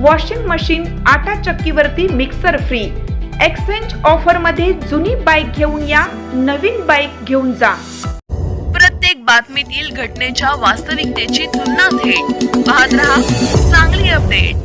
Washing machine आटा चक्कीवरती mixer free exchange ऑफरमध्ये जुनी बाईक घेऊन या नवीन बाईक घेऊन जा. प्रत्येक बातमीतील घटनेच्या वास्तविकतेची तुलना थेट. पाहत रहा चांगली अपडेट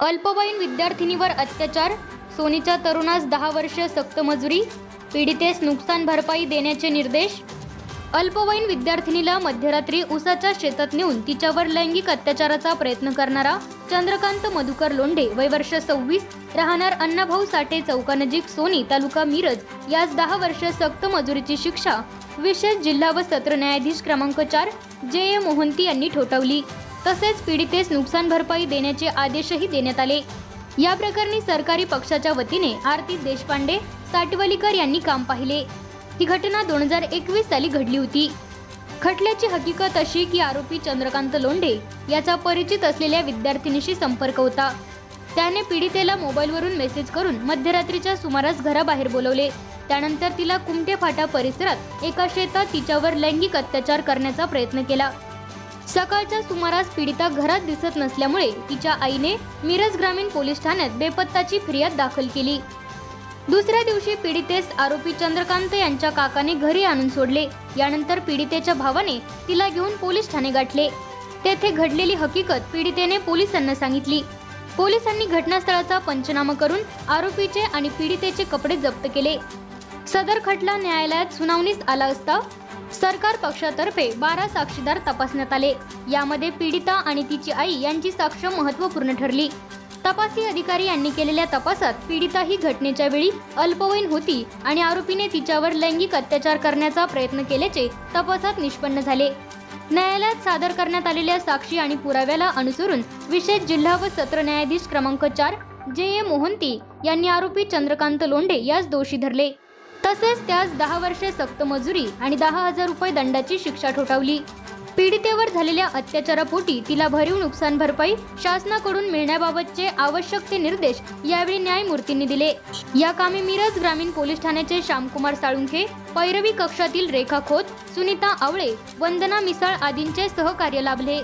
अल्पवयीन विद्यार्थिनीवर अत्याचार सोनीच्या तरुणास दहा वर्ष सक्त मजुरी पीडितेस नुकसान भरपाई देण्याचे निर्देश अल्पवयीन विद्यार्थिनीला मध्यरात्री उसाच्या शेतात नेऊन तिच्यावर लैंगिक अत्याचाराचा प्रयत्न करणारा चंद्रकांत मधुकर लोंढे वय वर्ष सव्वीस राहणार अण्णाभाऊ साठे चौकानजीक सोनी तालुका मिरज. यास दहा वर्ष सक्त मजुरीची शिक्षा विशेष जिल्हा व सत्र न्यायाधीश क्रमांक चार जे ए मोहंती यांनी ठोठावली. तसेच पीडितेस नुकसान भरपाई देण्याचे आदेशही देण्यात आले. या प्रकरणी सरकारी पक्षाच्या वतीने आरती देशपांडे साटवलीकर यांनी काम पाहिले. ही घटना दोन हजार एकवीस साली घडली होती. खटल्याची हकीकत अशी की आरोपी चंद्रकांत लोंढे याचा परिचित असलेल्या विद्यार्थिनीशी संपर्क होता. त्याने पीडितेला मोबाईलवरून मेसेज करून मध्यरात्रीच्या सुमारास घराबाहेर बोलवले. त्यानंतर तिला कुमटे फाटा परिसरात एका शेतात तिच्यावर लैंगिक अत्याचार करण्याचा प्रयत्न केला. सकाळच्या सुमारास पीडिता घरात दिसत नसल्यामुळे तिच्या आईने मिरज ग्रामीण पोलीस ठाण्यात बेपत्ताची फिर्याद दाखल केली. दुसऱ्या दिवशी पीडितेस आरोपी चंद्रकांत यांच्या काकाने घरी आणून सोडले. यानंतर पीडितेच्या भावाने तिला घेऊन पोलीस ठाणे गाठले. तेथे घडलेली हकीकत पीडितेने पोलिसांना सांगितली. पोलिसांनी घटनास्थळाचा पंचनामा करून आरोपीचे आणि पीडितेचे कपडे जप्त केले. सदर खटला न्यायालयात सुनावणीस आला असता सरकार पक्षातर्फे बारा साक्षीदार तपासण्यात आले. यामध्ये पीडिता आणि तिची आई यांची साक्ष महत्त्वपूर्ण ठरली. तपासी अधिकारी यांनी केलेल्या तपासात पीडिता ही घटनेच्या वेळी अल्पवयीन होती आणि आरोपीने तिच्यावर लैंगिक अत्याचार करण्याचा प्रयत्न केल्याचे तपासात निष्पन्न झाले. न्यायालयात सादर करण्यात आलेल्या साक्षी आणि पुराव्याला अनुसरून विशेष जिल्हा व सत्र न्यायाधीश क्रमांक चार जे ए मोहंती यांनी आरोपी चंद्रकांत लोंढे यास दोषी धरले. तसेच त्यास दहा वर्षे सक्त मजुरी आणि दहा हजार रुपये दंडाची शिक्षा ठोठावली. पीडितेवर झालेल्या अत्याचारापोटी तिला भरीव नुकसान भरपाई शासनाकडून मिळण्याबाबतचे आवश्यक ते निर्देश यावेळी न्यायमूर्तींनी दिले. या कामी मिरज ग्रामीण पोलीस ठाण्याचे श्यामकुमार साळुंखे पैरवी कक्षातील रेखा खोत सुनीता आवळे वंदना मिसाळ आदींचे सहकार्य लाभले.